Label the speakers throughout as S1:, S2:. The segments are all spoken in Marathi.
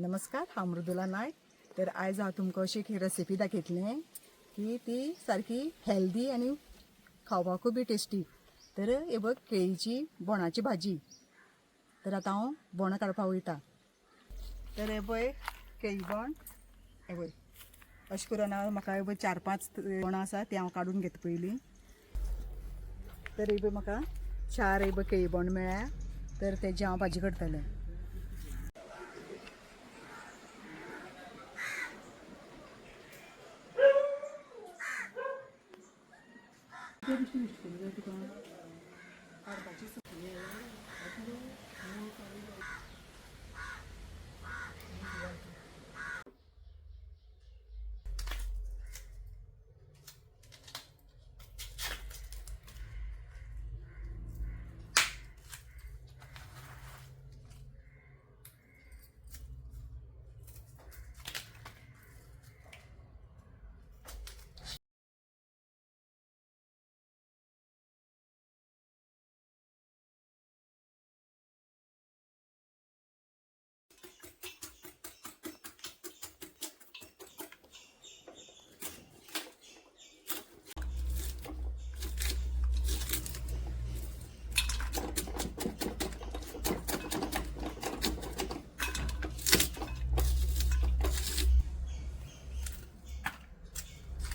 S1: नमस्कार हांव मृदुला नायक तर आयज हांव तुमकां अशी एक रेसिपी दाखयतलें की ती सारकी हेल्दी आनी खावपाकूय बी टेस्टी तर हे बघ केळीची बोणाची भाजी. तर आतां हांव बोणां काडपाक वयता तर हे पळय केळी बोण. हे पळय अशें करून हांव म्हाका हे पळय चार पांच बोणां आसा तीं हांव काडून घेता पयलीं तर हे पळय म्हाका चार हे पळय केळी बोण मेळ्ळ्या तर तेजी हांव भाजी करतलें Thank you.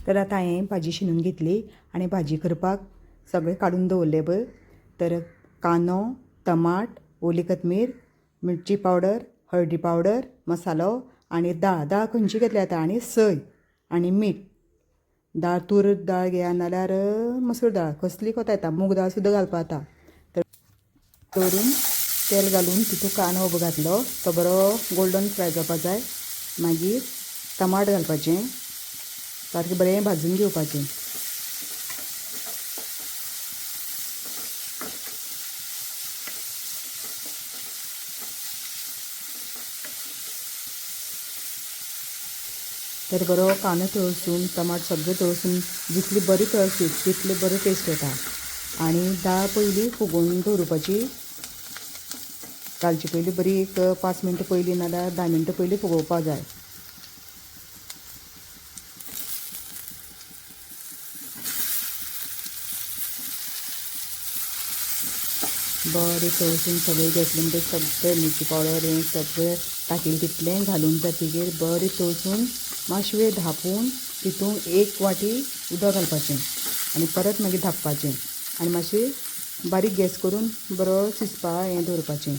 S1: तर आतां हांवें भाजी शिनून घेतली आनी भाजी करपाक सगळें काडून दवरलें पळय तर कांदो टमाट ओली कोथमीर मिरची पावडर हळदी पावडर मसालो आनी दाळ. दाळ खंयची घेतली जाता आनी सय आनी मीठ. दाळ तूर दाळ घेया नाल्यार मसूर दाळ. कसली कोता येता? मूग दाळ सुद्दां घालपा जाता तर दवरून तेल घालून तितूंत कांदो उबो घातलो. तो बरो गोल्डन फ्राय जावपा जाय. मागीर टमाट घालपाचें. सारकें बरें भाजून घेवपाचें तर बरो कांदो तळसून टमाट सगळें तळसून जितली बरी तळशीत तितली बरी टेस्ट येता. आनी दाळ पयली फुगोवन दवरपाची घालची पयली बरी एक पांच मिनटां पयलीं नाल्यार धा मिनटां पयलीं फुगोवपा जाय. बरें तळसून सगळें घेतलें म्हणजे सगळें मिरची पावडर हें सगळें ताकील तितलें घालून जातकीर बरें तळसून मातशें वेळ धापून तितून एक वाटी उदक घालपाचें आनी परत मागीर धापपाचें आनी मातशें बारीक गॅस करून बरो शिजपा हें दवरपाचें